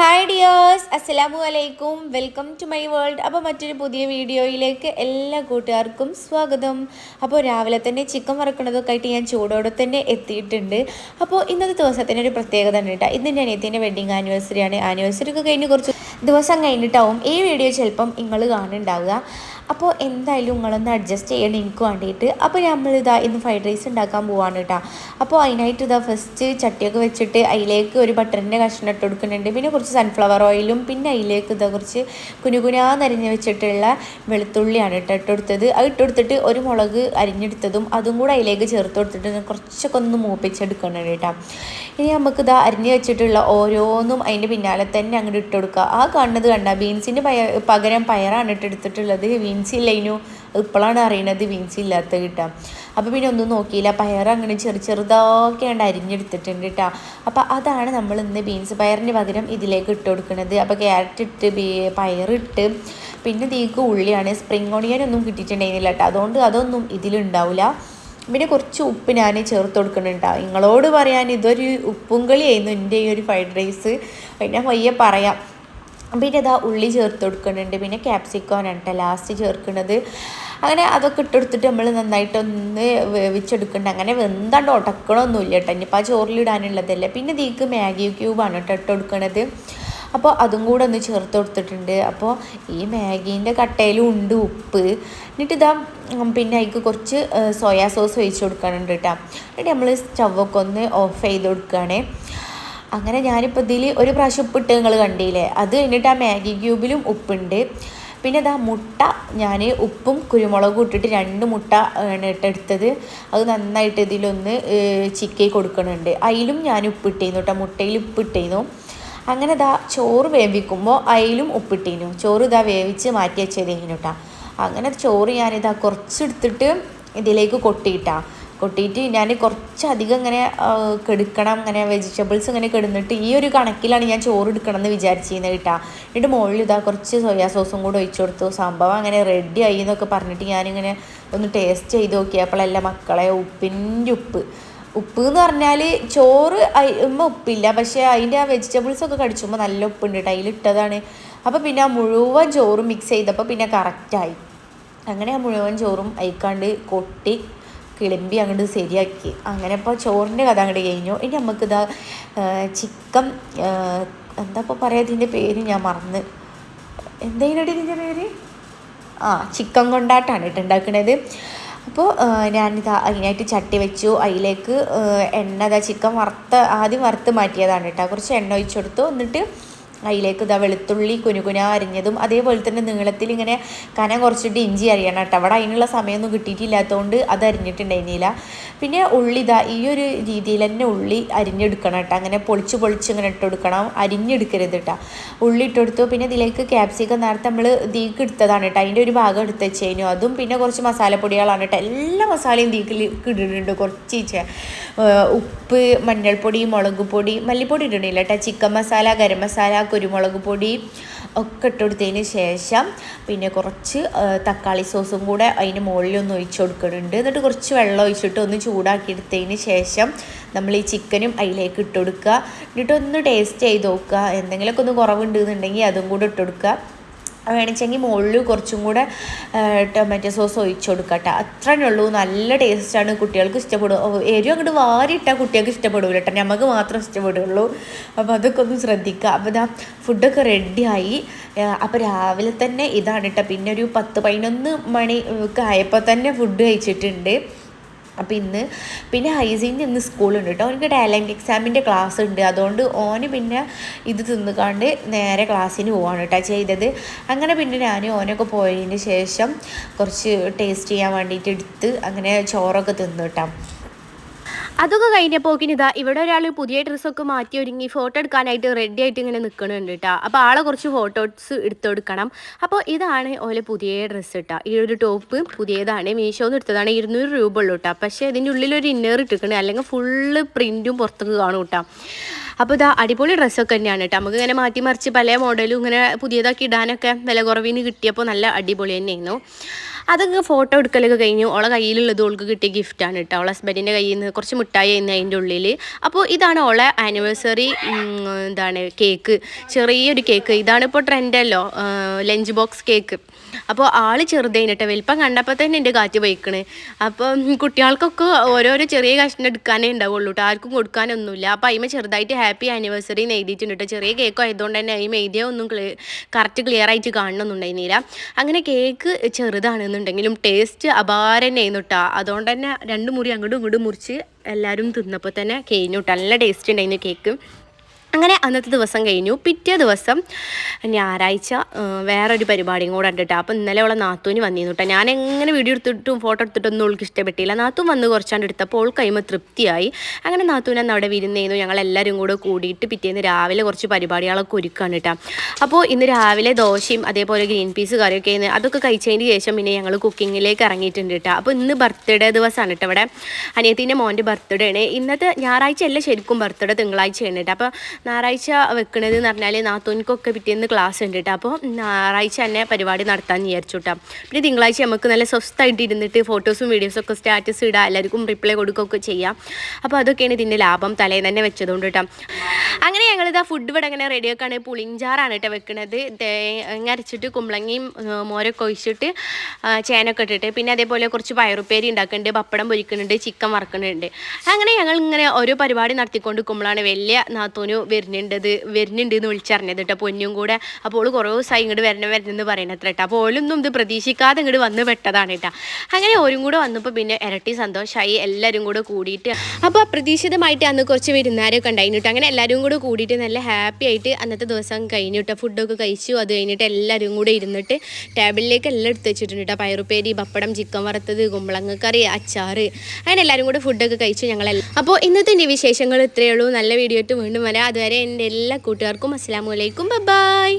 Hi dears അസ്സലാമു അലൈക്കും welcome to my world അപ്പോൾ മറ്റൊരു പുതിയ വീഡിയോയിലേക്ക് എല്ലാ കൂട്ടുകാർക്കും സ്വാഗതം. അപ്പോൾ രാവിലെ തന്നെ ചിക്കൻ വറക്കണതൊക്കെ ആയിട്ട് ഞാൻ ചൂടോടെ തന്നെ എത്തിയിട്ടുണ്ട്. അപ്പോൾ ഇന്നത്തെ ദിവസത്തിന്റെ ഒരു പ്രത്യേകത ഉണ്ട് കേട്ടോ. ഇന്ന് എന്റെ അനിയത്തിന്റെ വെഡിങ് ആനിവേഴ്സറിയാണ് ആനിവേഴ്സറി ഒക്കെ കഴിഞ്ഞ് കുറച്ച് ദിവസം കഴിഞ്ഞിട്ടാവും ഈ വീഡിയോ ചിലപ്പം നിങ്ങൾ കാണുന്നുണ്ടാവുക. അപ്പോൾ എന്തായാലും നിങ്ങളൊന്ന് അഡ്ജസ്റ്റ് ചെയ്യണം എനിക്ക് വേണ്ടിയിട്ട്. അപ്പോൾ നമ്മളിതാ ഇന്ന് ഫ്രൈഡ് റൈസ് ഉണ്ടാക്കാൻ പോവാണ് കേട്ടോ അപ്പോൾ അതിനായിട്ട് ഇതാ ഫസ്റ്റ് ചട്ടിയൊക്കെ വെച്ചിട്ട് അതിലേക്ക് ഒരു ബട്ടറിന്റെ കഷ്ണം ഇട്ട് കൊടുക്കുന്നുണ്ട്. പിന്നെ കുറച്ച് സൺഫ്ലവർ ഓയിലും പിന്നെ അതിലേക്ക് ഇതാ കുറച്ച് കുനുകുനാ നരിഞ്ഞ് വെച്ചിട്ടുള്ള വെളുത്തുള്ളിയാണ് കേട്ടോ ഇട്ട് കൊടുത്തത്. അത് ഇട്ട് കൊടുത്തിട്ട് ഒരു മുളക് അരിഞ്ഞെടുത്തതും അതും കൂടെ അതിലേക്ക് ചേർത്ത് കൊടുത്തിട്ട് കുറച്ചൊക്കെ ഒന്ന് മൂപ്പിച്ചെടുക്കണം കേട്ടോ ഇനി നമുക്ക് ഇതാ അരിഞ്ഞ് വെച്ചിട്ടുള്ള ഓരോന്നും അതിന്റെ പിന്നാലെ തന്നെ അങ്ങോട്ട് ഇട്ട് കൊടുക്കുക ആ കാണുന്നത് കണ്ട ബീൻസിന്റെ പകരം പയറാണ് ഇട്ട് എടുത്തിട്ടുള്ളത്. ബീൻസ് ഇല്ലതിനു ഇപ്പോഴാണ് അറിയണത് ബീൻസ് ഇല്ലാത്ത കിട്ടാം അപ്പോൾ പിന്നെ ഒന്നും നോക്കിയില്ല. പയർ അങ്ങനെ ചെറു ഉണ്ട് അരിഞ്ഞെടുത്തിട്ടുണ്ട് കേട്ടോ അപ്പോൾ അതാണ് നമ്മൾ ഇന്ന് ബീൻസ് പയറിന് പകരം ഇതിലേക്ക് ഇട്ട് കൊടുക്കുന്നത് അപ്പോൾ ക്യാരറ്റ് ഇട്ട് പയറിട്ട് പിന്നെ തീക്ക് ഉള്ളിയാണ്. സ്പ്രിങ് ഓണിയൻ ഒന്നും കിട്ടിയിട്ടുണ്ടായിരുന്നില്ല കേട്ടോ അതുകൊണ്ട് അതൊന്നും ഇതിലുണ്ടാവില്ല പിന്നെ കുറച്ച് ഉപ്പ് ഞാൻ ചേർത്ത് കൊടുക്കുന്നുണ്ടാവും നിങ്ങളോട് പറയാൻ ഇതൊരു ഉപ്പും കളിയായിരുന്നു. എന്റെ ഈ ഒരു ഫ്രൈഡ് റൈസ്. ഞാൻ വയ്യ പറയാം. പിന്നെ ഇതാ ഉള്ളി ചേർത്ത് കൊടുക്കുന്നുണ്ട്. പിന്നെ ക്യാപ്സിക്കോൺ കേട്ടോ ലാസ്റ്റ് ചേർക്കുന്നത്. അങ്ങനെ അതൊക്കെ ഇട്ടെടുത്തിട്ട് നമ്മൾ നന്നായിട്ടൊന്ന് വേവിച്ചെടുക്കുന്നുണ്ട് അങ്ങനെ വെന്താണ്ട് ഉടക്കണമൊന്നുമില്ല കേട്ടോ ഇനിയിപ്പോൾ ആ ചോറിലിടാനുള്ളതല്ലേ. പിന്നെ ഇതിക്ക് മാഗി ക്യൂബാണ് കേട്ടോ ഇട്ട് കൊടുക്കണത്. അപ്പോൾ അതും കൂടെ ഒന്ന് ചേർത്ത് കൊടുത്തിട്ടുണ്ട്. അപ്പോൾ ഈ മാഗീന്റെ കട്ടയിലും ഉണ്ട് ഉപ്പ്. എന്നിട്ട് ഇതാ പിന്നെ അതിക്ക് കുറച്ച് സോയാ സോസ് ഒഴിച്ച് കൊടുക്കാനുണ്ട് കേട്ടോ എന്നിട്ട് നമ്മൾ സ്റ്റവൊക്കെ ഒന്ന് ഓഫ് ചെയ്ത് കൊടുക്കുകയാണേ അങ്ങനെ ഞാനിപ്പോൾ ഇതിൽ ഒരു പ്രാവശ്യം ഉപ്പിട്ട് നിങ്ങൾ കണ്ടില്ലേ? അത് കഴിഞ്ഞിട്ട് ആ മാഗി ക്യൂബിലും ഉപ്പുണ്ട്. പിന്നെ ഇതാ മുട്ട ഞാൻ ഉപ്പും കുരുമുളകും ഇട്ടിട്ട് രണ്ട് മുട്ട ആണ് ഇട്ടെടുത്തത് അത് നന്നായിട്ട് ഇതിലൊന്ന് ചിക്കി കൊടുക്കണുണ്ട്. അതിലും ഞാൻ ഉപ്പിട്ടിരുന്നു കേട്ടോ മുട്ടയിൽ ഉപ്പിട്ടിരുന്നു അങ്ങനെ ഇതാ ചോറ് വേവിക്കുമ്പോൾ അതിലും ഉപ്പിട്ടിരുന്നു ചോറ് ഇതാ വേവിച്ച് മാറ്റി വെച്ചതേനു കേട്ടോ അങ്ങനെ ചോറ് ഞാനിതാ കുറച്ചെടുത്തിട്ട് ഇതിലേക്ക് കൊട്ടിയിട്ടാ. കൊട്ടിയിട്ട് ഞാൻ കുറച്ചധികം ഇങ്ങനെ കെടുക്കണം ഇങ്ങനെ വെജിറ്റബിൾസ് ഇങ്ങനെ കെടുന്നിട്ട് ഈ ഒരു കണക്കിലാണ് ഞാൻ ചോറ് എടുക്കണം എന്ന് വിചാരിച്ചിരുന്നത് കേട്ടോ. എന്നിട്ട് മുകളിൽ ഇതാ കുറച്ച് സോയാ സോസും കൂടെ ഒഴിച്ചു കൊടുത്തു. സംഭവം അങ്ങനെ റെഡി ആയി എന്നൊക്കെ പറഞ്ഞിട്ട് ഞാനിങ്ങനെ ഒന്ന് ടേസ്റ്റ് ചെയ്ത് നോക്കിയപ്പോഴല്ല മക്കളെ ഉപ്പിന്റെ ഉപ്പ്. ഉപ്പ് എന്ന് പറഞ്ഞാൽ ചോറ് ഉമ്മ ഉപ്പില്ല. പക്ഷേ അതിന്റെ ആ വെജിറ്റബിൾസ് ഒക്കെ കടിച്ചുമ്പോൾ നല്ല ഉപ്പുണ്ട് കേട്ടോ. അതിലിട്ടതാണ്. അപ്പോൾ പിന്നെ ആ മുഴുവൻ ചോറും മിക്സ് ചെയ്തപ്പോൾ പിന്നെ കറക്റ്റായി അങ്ങനെ ആ മുഴുവൻ ചോറും അയക്കാണ്ട് കൊട്ടി കിളമ്പി അങ്ങോട്ട് ശരിയാക്കി. അങ്ങനെ ഇപ്പോൾ ചോറിന്റെ കഥ അങ്ങോട്ട് കഴിഞ്ഞു. ഇനി നമുക്കിതാ ചിക്കൻ എന്താ ഇപ്പോൾ പറയാ ഇതിന്റെ പേര്? ഞാൻ മറന്ന്. എന്തെങ്കിലും ഇതിന്റെ പേര്? ആ ചിക്കൻ കൊണ്ടാട്ടാണ് കേട്ടോ ഉണ്ടാക്കുന്നത് അപ്പോൾ ഞാനിതാ അതിനായിട്ട് ചട്ടി വെച്ചു. അതിലേക്ക് എണ്ണ ഇതാ ചിക്കൻ വറുത്ത് ആദ്യം വറുത്ത് മാറ്റിയതാണ് കേട്ടോ. കുറച്ച് എണ്ണ ഒഴിച്ചു കൊടുത്തു. എന്നിട്ട് അതിലേക്ക് ഇതാ വെളുത്തുള്ളി കുനുകുന അരിഞ്ഞതും അതേപോലെ തന്നെ നീളത്തിൽ ഇങ്ങനെ കനം കുറച്ചിട്ട് ഇഞ്ചി അരിയണം കേട്ടോ. അവിടെ അതിനുള്ള സമയമൊന്നും കിട്ടിയിട്ടില്ലാത്തതുകൊണ്ട് അത് അരിഞ്ഞിട്ടുണ്ടായിരുന്നില്ല. പിന്നെ ഉള്ളി ഇതാ ഈ ഒരു രീതിയിൽ തന്നെ ഉള്ളി അരിഞ്ഞെടുക്കണം കേട്ടോ. അങ്ങനെ പൊളിച്ച് പൊളിച്ച് ഇങ്ങനെ ഇട്ട് കൊടുക്കണം. അരിഞ്ഞെടുക്കരുത് കേട്ടോ. ഉള്ളി ഇട്ടെടുത്തു പിന്നെ ഇതിലേക്ക് ക്യാപ്സിക്കം നേരത്തെ നമ്മൾ ദീക്ക് എടുത്തതാണ് കേട്ടോ. അതിന്റെ ഒരു ഭാഗം എടുത്ത് വെച്ചതിനു അതും പിന്നെ കുറച്ച് മസാലപ്പൊടികളാണ് കേട്ടോ. എല്ലാ മസാലയും ദീക്കിൽ ഇടുന്നുണ്ട്. കുറച്ച് ഉപ്പ് മഞ്ഞൾപ്പൊടി മുളക് പൊടി മല്ലിപ്പൊടി ഇടണില്ല കേട്ടോ. ചിക്കൻ മസാല ഗരം മസാല കുരുമുളക് പൊടി ഒക്കെ ഇട്ടുകൊടുത്തതിന് ശേഷം പിന്നെ കുറച്ച് തക്കാളി സോസും കൂടെ അതിന് മുകളിൽ ഒന്ന് ഒഴിച്ചു കൊടുക്കുന്നുണ്ട്. എന്നിട്ട് കുറച്ച് വെള്ളം ഒഴിച്ചിട്ട് ഒന്ന് ചൂടാക്കി എടുത്തതിന് ശേഷം നമ്മൾ ഈ ചിക്കനും അതിലേക്ക് ഇട്ട് കൊടുക്കുക എന്നിട്ട് ഒന്ന് ടേസ്റ്റ് ചെയ്ത് നോക്കുക. എന്തെങ്കിലുമൊക്കെ ഒന്ന് കുറവുണ്ടെന്നുണ്ടെങ്കിൽ അതും കൂടെ ഇട്ട് കൊടുക്കുക വേണിച്ചെങ്കിൽ മുകളിൽ കുറച്ചും കൂടെ ടൊമാറ്റോ സോസ് ഒഴിച്ചു കൊടുക്കുക കേട്ടോ ഉള്ളൂ. നല്ല ടേസ്റ്റാണ് കുട്ടികൾക്ക് ഇഷ്ടപ്പെടും എരിവ് അങ്ങോട്ട് വാരിയിട്ടാൽ കുട്ടികൾക്ക് ഇഷ്ടപ്പെടില്ല കേട്ടോ. നമുക്ക് മാത്രം ഇഷ്ടപ്പെടുള്ളൂ. അപ്പോൾ അതൊക്കെ ഒന്ന് ശ്രദ്ധിക്കുക അപ്പോൾ ഇതാ ഫുഡൊക്കെ റെഡിയായി അപ്പോൾ രാവിലെ തന്നെ ഇതാണ് കേട്ടോ. പിന്നെ ഒരു പത്ത് പതിനൊന്ന് മണി ഒക്കെ ആയപ്പോൾ തന്നെ ഫുഡ് കഴിച്ചിട്ടുണ്ട്. അപ്പോൾ ഇന്ന് പിന്നെ ഹൈസീന്റെ ഇന്ന് സ്കൂളുണ്ട് കേട്ടോ അവനക്ക് ടാലന്റ് എക്സാമിന്റെ ക്ലാസ് ഉണ്ട്. അതുകൊണ്ട് ഓന് പിന്നെ ഇത് തിന്നുകാണ്ട് നേരെ ക്ലാസ്സിന് പോവാണ് കേട്ടോ ചെയ്തത്. അങ്ങനെ പിന്നെ ഞാൻ ഓനൊക്കെ പോയതിന് ശേഷം കുറച്ച് ടേസ്റ്റ് ചെയ്യാൻ വേണ്ടിയിട്ട് എടുത്ത് അങ്ങനെ ചോറൊക്കെ തിന്നു കേട്ടോ അതൊക്കെ കഴിഞ്ഞപ്പോക്കിന് ഇതാ ഇവിടെ ഒരാൾ പുതിയ ഡ്രസ്സൊക്കെ മാറ്റി ഒരുങ്ങി ഫോട്ടോ എടുക്കാനായിട്ട് റെഡി ആയിട്ട് ഇങ്ങനെ നിൽക്കണുണ്ട് കേട്ടോ അപ്പോൾ ആളെ കുറച്ച് ഫോട്ടോസ് എടുത്തു കൊടുക്കണം. അപ്പോൾ ഇതാണ് ഓലെ പുതിയ ഡ്രസ്സ് കേട്ടോ ഈ ഒരു ടോപ്പ് പുതിയതാണ്. മീഷോന്ന് എടുത്തതാണ് ഇരുന്നൂറ് രൂപ ഉള്ളൂ കേട്ടോ പക്ഷേ ഇതിന്റെ ഒരു ഇന്നർ ഇട്ടിരിക്കണേ. അല്ലെങ്കിൽ ഫുള്ള് പ്രിന്റും പുറത്തേക്ക് കാണും കേട്ടോ അപ്പോൾ ഇതാ അടിപൊളി ഡ്രസ്സൊക്കെ തന്നെയാണ് കേട്ടോ നമുക്ക് ഇങ്ങനെ മാറ്റി മറിച്ച് പല മോഡലും ഇങ്ങനെ പുതിയതാക്കി ഇടാനൊക്കെ വില കുറവിന് കിട്ടിയപ്പോൾ നല്ല അടിപൊളി തന്നെയായിരുന്നു. അതൊക്കെ ഫോട്ടോ എടുക്കലൊക്കെ കഴിഞ്ഞു. ഓളെ കയ്യിലുള്ളത് ഓൾക്ക് കിട്ടിയ ഗിഫ്റ്റാണ് കേട്ടോ ഓളെ ഹസ്ബൻഡിന്റെ കയ്യിൽ നിന്ന് കുറച്ച് മിഠായി ആയിരുന്നു അതിന്റെ ഉള്ളിൽ അപ്പോൾ ഇതാണ് ഓളെ ആനിവേഴ്സറി എന്താണ് കേക്ക് ചെറിയൊരു കേക്ക് ഇതാണ് ഇപ്പോൾ ട്രെൻഡല്ലോ ലഞ്ച് ബോക്സ് കേക്ക് അപ്പോൾ ആൾ ചെറുതേനിട്ട് വലിപ്പം കണ്ടപ്പോൾ തന്നെ എന്റെ കാറ്റ് പോയിക്കണ്. അപ്പം കുട്ടികൾക്കൊക്കെ ഓരോരോ ചെറിയ കഷ്ണം എടുക്കാനേ ഉണ്ടാവുള്ളൂ കേട്ടോ ആർക്കും കൊടുക്കാനൊന്നുമില്ല. അപ്പോൾ അതിമ ചെറുതായിട്ട് ഹാപ്പി ആനിവേഴ്സറി എഴുതിയിട്ടുണ്ട് കേട്ടോ ചെറിയ കേക്കോ ആയതുകൊണ്ട് തന്നെ അതിമ എഴുതിയ ഒന്നും കറക്റ്റ് ക്ലിയർ ആയിട്ട് കാണണമെന്നുണ്ടായിരുന്നില്ല അങ്ങനെ കേക്ക് ചെറുതാണെന്നുണ്ടെങ്കിലും ടേസ്റ്റ് അപാരം തന്നെയായിരുന്നു കേട്ടോ അതുകൊണ്ട് തന്നെ രണ്ട് മുറി അങ്ങോട്ടും ഇങ്ങോട്ടും മുറിച്ച് എല്ലാവരും തിന്നപ്പോൾ തന്നെ കഴിഞ്ഞു കേട്ടോ നല്ല ടേസ്റ്റ് ഉണ്ടായിരുന്നു കേക്ക് അങ്ങനെ അന്നത്തെ ദിവസം കഴിഞ്ഞു. പിറ്റേ ദിവസം ഞായറാഴ്ച വേറൊരു പരിപാടിയും കൂടെ ഉണ്ട് കേട്ടോ അപ്പോൾ ഇന്നലെ ഉള്ള നാത്തൂന് വന്നിരുന്നു കേട്ടോ ഞാൻ എങ്ങനെ വീഡിയോ എടുത്തിട്ടും ഫോട്ടോ എടുത്തിട്ടൊന്നും അവൾക്ക് ഇഷ്ടപ്പെട്ടില്ല. നാത്തൂൻ വന്ന് കുറച്ചാണ്ട് എടുത്തപ്പോൾ അവൾ കഴിയുമ്പോൾ തൃപ്തിയായി. അങ്ങനെ നാത്തൂൻ അന്ന് അവിടെ വിരുന്നേന്നു. ഞങ്ങൾ എല്ലാവരും കൂടെ കൂടിയിട്ട് പിറ്റേന്ന് രാവിലെ കുറച്ച് പരിപാടികളൊക്കെ ഒരുക്കാണ് കേട്ടോ അപ്പോൾ ഇന്ന് രാവിലെ ദോശയും അതേപോലെ ഗ്രീൻ പീസ് കറിയൊക്കെ അതൊക്കെ കഴിച്ചതിന് ശേഷം പിന്നെ ഞങ്ങൾ കുക്കിങ്ങിലേക്ക് ഇറങ്ങിയിട്ടുണ്ട് കേട്ടോ അപ്പോൾ ഇന്ന് ബർത്ത്ഡേ ദിവസമാണ് കേട്ടോ ഇവിടെ. അനിയത്തിന്റെ മോന്റെ ബർത്ത്ഡേ ആണ് ഇന്നത്തെ ഞായറാഴ്ച അല്ല ശരിക്കും ബർത്ത്ഡേ തിങ്കളാഴ്ചയാണ് കേട്ടോ അപ്പോൾ ഞായറാഴ്ച വെക്കണത് എന്ന് പറഞ്ഞാൽ നാത്തോനിക്കൊക്കെ പിറ്റേന്ന് ക്ലാസ് ഉണ്ട് കേട്ടോ അപ്പോൾ ഞായറാഴ്ച തന്നെ പരിപാടി നടത്താൻ വിചാരിച്ചു കേട്ടോ പിന്നെ തിങ്കളാഴ്ച നമുക്ക് നല്ല സ്വസ്ഥമായിട്ട് ഇരുന്നിട്ട് ഫോട്ടോസും വീഡിയോസും ഒക്കെ സ്റ്റാറ്റസ് ഇടാം എല്ലാവർക്കും റിപ്ലൈ കൊടുക്കുകയൊക്കെ ചെയ്യാം. അപ്പോൾ അതൊക്കെയാണ് ഇതിന്റെ ലാഭം തലേ തന്നെ വെച്ചതുകൊണ്ട് കേട്ടോ അങ്ങനെ ഞങ്ങളിതാ ഫുഡ് ഇവിടെ അങ്ങനെ റെഡിയാക്കാണ് പുളിഞ്ചാറാണ് കേട്ടോ വെക്കണത്. തേങ്ങ അരച്ചിട്ട് കുമ്പളങ്ങയും മോരൊക്കെ ഒഴിച്ചിട്ട് ചേനൊക്കെ ഇട്ടിട്ട് പിന്നെ അതേപോലെ കുറച്ച് പയറുപ്പേരി ഉണ്ടാക്കുന്നുണ്ട് പപ്പടം പൊരിക്കുന്നുണ്ട് ചിക്കൻ വറക്കുന്നുണ്ട് അങ്ങനെ ഞങ്ങൾ ഇങ്ങനെ ഓരോ പരിപാടി നടത്തിക്കൊണ്ട് നിൽക്കുമ്പോഴാണ് വലിയ നാത്തോനു വരുന്നുണ്ടത് വരുന്നുണ്ട് എന്ന് വിളിച്ചറിഞ്ഞത് കേട്ടോ. പൊന്നും കൂടെ. അപ്പോൾ കുറേ ദിവസമായി ഇങ്ങോട്ട് വരണം വരണമെന്ന് പറയണത്ര കേട്ടോ. അപ്പോൾ ഓളൊന്നും ഇത് പ്രതീക്ഷിക്കാതെ ഇങ്ങോട്ട് വന്ന് പെട്ടതാണ് കേട്ടോ. അങ്ങനെ ഓരും കൂടെ വന്നപ്പോൾ പിന്നെ ഇരട്ടി സന്തോഷമായി എല്ലാവരും കൂടെ കൂടിയിട്ട് അപ്പോൾ അപ്രതീക്ഷിതമായിട്ട് അന്ന് കുറച്ച് വിരുന്നാരൊക്കെ ഉണ്ടായിരുന്നു കേട്ടോ. അങ്ങനെ എല്ലാവരും കൂടെ കൂടിയിട്ട് നല്ല ഹാപ്പി ആയിട്ട് അന്നത്തെ ദിവസം കഴിഞ്ഞു കേട്ടോ. ഫുഡൊക്കെ കഴിച്ചു. അത് കഴിഞ്ഞിട്ട് എല്ലാവരും കൂടെ ഇരുന്നിട്ട് ടേബിളിലേക്ക് എല്ലാം എടുത്ത് വെച്ചിട്ടുണ്ട് കേട്ടോ. പയറുപ്പേരി പപ്പടം ചിക്കൻ വറുത്തത് കുമ്പളങ്ങക്കറി അച്ചാറ്. അങ്ങനെ എല്ലാവരും കൂടെ ഫുഡൊക്കെ കഴിച്ചു ഞങ്ങളെല്ലാം അപ്പോൾ ഇന്നത്തെ എന്റെ വിശേഷങ്ങൾ ഇത്രയേ ഉള്ളൂ. നല്ല വീഡിയോ ആയിട്ട് വീണ്ടും വരാം. അതുവരെ എന്റെ എല്ലാ കൂട്ടുകാർക്കും അസ്സാം വലൈക്കും ബൈ